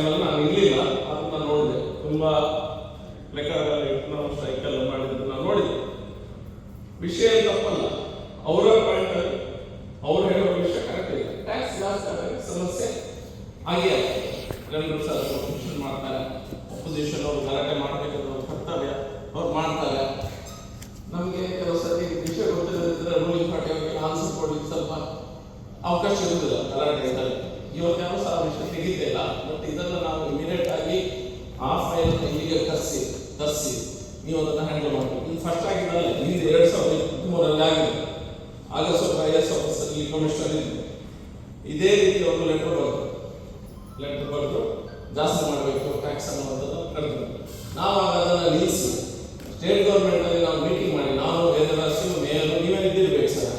ತುಂಬಾ ನಾನು ಇಟ್ಟು ನಾವು ನೋಡಿದೆ. ತುಂಬಾ ಮಾಡಿದ್ದು ನಾವು ನೋಡಿದೆ. ವಿಷಯ ತಪ್ಪಲ್ಲ. ಅವರ ಪಾಯಿಂಟ್ ಅವ್ರು ಹೇಳೋ ವಿಷಯ ಕರೆಕ್ಟ್ ಇದೆ ಟ್ಯಾಕ್ಸ್ ಜಾಸ್ತಿ ಆದಾಗ ಸಮಸ್ಯೆ ಹಾಗೆ ಎಲ್ಲರೂ ಸರ್ ಕ್ವಶನ್ ಮಾಡ್ತಾರೆ. ಅಪೋಸಿಷನ್ ಅವರು ಗಲಾಟೆ ಮಾಡಬೇಕಾದ್ರೆ ಅವ್ರ ಕರ್ತವ್ಯ ಅವ್ರು ಮಾಡ್ತಾರೆ. ನಮಗೆ ಕೆಲವು ಸತಿ ವಿಷಯ ಗೊತ್ತಿಲ್ಲದಿದ್ದರೆ ರೂಲಿಂಗ್ ಪಾರ್ಟಿ ಅವರಿಗೆ ಆನ್ಸರ್ ಕೊಡ್ಲಿಕ್ಕೆ ಸ್ವಲ್ಪ ಅವಕಾಶ ಇರುವುದಿಲ್ಲ ಗಲಾಟೆ ಇದ್ದಲ್ಲಿ ಇವತ್ತು ಯಾರು ಸಹ ವಿಷಯ ತೆಗಿತಾ ಇಲ್ಲ ಬಟ್ ಇದನ್ನು ನಾವು ಇಮಿಡಿಯೇಟ್ ಆಗಿ ಆ ಫೈಲ್ ಇಲ್ಲಿಗೆ ತರಿಸಿ ತರಿಸಿ ನೀವು ಅದನ್ನು ಹ್ಯಾಂಡಲ್ ಮಾಡಬೇಕು ಫಸ್ಟ್ ಆಗಿದ್ದಲ್ಲ ಹಿಂದೆ ಎರಡು ಸಾವಿರದ ಮೂರಲ್ಲಿ ಆಗಿದೆ. ಆಗ ಸ್ವಲ್ಪ ಐ ಎಸ್ ಆಫೀಸಲ್ಲಿ ಇದೇ ರೀತಿ ಅವರು ಲೆಟರ್ ಬರೆದು ಲೆಟರ್ ಬರೆದು ಜಾಸ್ತಿ ಮಾಡಬೇಕು ಟ್ಯಾಕ್ಸ್ ಅನ್ನುವಂಥದ್ದು ಕಡಿಮೆ ನಾವು ಅದನ್ನು ನಿಲ್ಲಿಸಿ ಸ್ಟೇಟ್ ಗೌರ್ಮೆಂಟ್ ಅಲ್ಲಿ ನಾವು ಮೀಟಿಂಗ್ ಮಾಡಿ ನಾವು ವೇದರಾಜು ಮೇಯರ್ ನೀವೇ ಇದ್ದಿರ್ಬೇಕು ಸರ್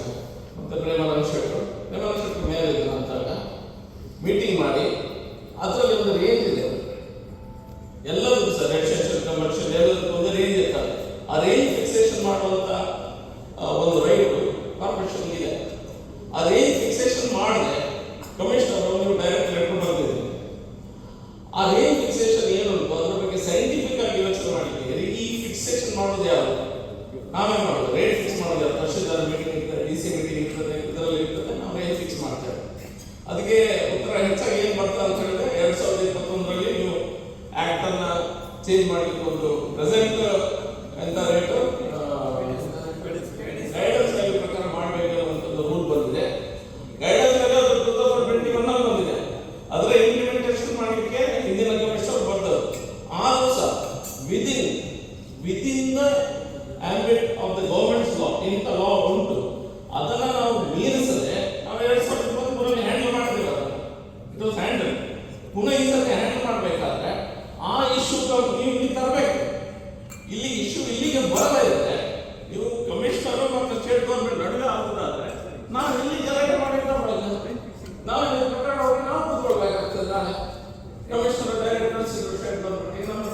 ಮತ್ತೆ ಪ್ರೇಮಾನಂದ ಶೆಟ್ಟರು ಪ್ರೇಮಾನಂದ ಶೆಟ್ಟರು ಮೇಯರ್ ಇದ್ರು ಅಂತಾಗ ಮೀಟಿಂಗ್ ಮಾಡಿ ಅದರಲ್ಲಿ ಒಂದು ರೇಂಜ್ ಇದೆ ಎಲ್ಲದಕ್ಕೂ ಸರ್ ರೆಜಿಸ್ಟ್ರೇಷನ್ ಕಮರ್ಷಿಯಲ್ ಎಲ್ಲದಕ್ಕೂ ಒಂದು ರೇಂಜ್ ಇರ್ತದೆ ಆ ರೇಂಜ್ ಫಿಕ್ಸೇಷನ್ ಮಾಡುವಂತ ಆ, ಒಂದು ರೈಟ್ ಕಾರ್ಪೊರೇಷನ್ ಇದೆ ರೇಂಜ್ ಫಿಕ್ಸೇಷನ್ ಮಾಡಿದ್ರೆ ಕಮಿಷನರ್ ಅವರು ಡೈರೆಕ್ಟ್ ಲೆಟರ್ ಬರ್ತಿದ್ದೀರಿ ಆ ರೇಂಜ್ ಫಿಕ್ಸೇಷನ್ ಏನು ಉಂಟು ಅದ್ರ ಬಗ್ಗೆ ಸೈಂಟಿಫಿಕ್ ಆಗಿ ಯೋಚನೆ ಮಾಡಿದ್ದೀರಿ. ಈ ಫಿಕ್ಸೇಷನ್ ಮಾಡೋದು ಯಾರು? ನಾವೇ ಮಾಡೋದು. ರೇಟ್ ಫಿಕ್ಸ್ ಮಾಡೋದು ಯಾರು? ತಹಶೀಲ್ದಾರ್ ಮೀಟಿಂಗ್ ಇರ್ತದೆ ಡಿ ಸಿ ಮೀಟಿಂಗ್ ಇರ್ತದೆ, ಇದರಲ್ಲಿ ಇರ್ತದೆ, ನಾವು ರೇಟ್ ಫಿಕ್ಸ್ ಮಾಡ್ತೇವೆ? ಅದಕ್ಕೆ ಉತ್ತರ ಹೆಚ್ಚಾಗಿ ಏನು ಬರ್ತದೆ ಅಂತ ಹೇಳಿದ್ರೆ, ಎರಡ್ ಸಾವಿರದ ಇಪ್ಪತ್ತೊಂದರಲ್ಲಿ ನೀವು ಆಕ್ಟ್ ಅನ್ನ ಚೇಂಜ್ ಮಾಡಲಿಕ್ಕೆ ಒಂದು present within the ambit of the government's law ಇಂಥ ಲಾ ಉಂಟು. ಅದನ್ನು ನಾವು ಮೀರಿಸದೆ ನಾವು ಎರಡು ಸಾವಿರದ ಇಪ್ಪತ್ತ್ ಮೂರಲ್ಲಿ ಹ್ಯಾಂಡಲ್ ಮಾಡಿದ್ವಿ ಅದನ್ನು. ಇಟ್ ವಾಸ್ ಹ್ಯಾಂಡಲ್ ಪುನಃ ಈ ಸರ್ತಿ ಹ್ಯಾಂಡಲ್ ಮಾಡಬೇಕಾದ್ರೆ ಆ ಇಶ್ಯೂ ನೀವು ಇಲ್ಲಿ ತರಬೇಕು. ಇಲ್ಲಿ ಇಶ್ಯೂ ಇಲ್ಲಿಗೆ ಬರದೇ ಇದ್ರೆ ನೀವು ಕಮಿಷನರು ಮತ್ತು ಸ್ಟೇಟ್ ಗೌರ್ಮೆಂಟ್ ನಡುವೆ ಆಗೋದಾದ್ರೆ ನಾವು ಇಲ್ಲಿ ಜನರೇಟ್ ಮಾಡಿದ್ರೆ ನಾವು ಇಲ್ಲಿ ಕಟ್ಟಡ ಹೋಗಿ ನಾವು ಕೂತ್ಕೊಳ್ಬೇಕಾಗ್ತದೆ. ಕಮಿಷನರ್ ಡೈರೆಕ್ಟರ್ಸ್ ಸ್ಟೇಟ್ ಗೌರ್ಮೆಂಟ್ ನಮ್ಮ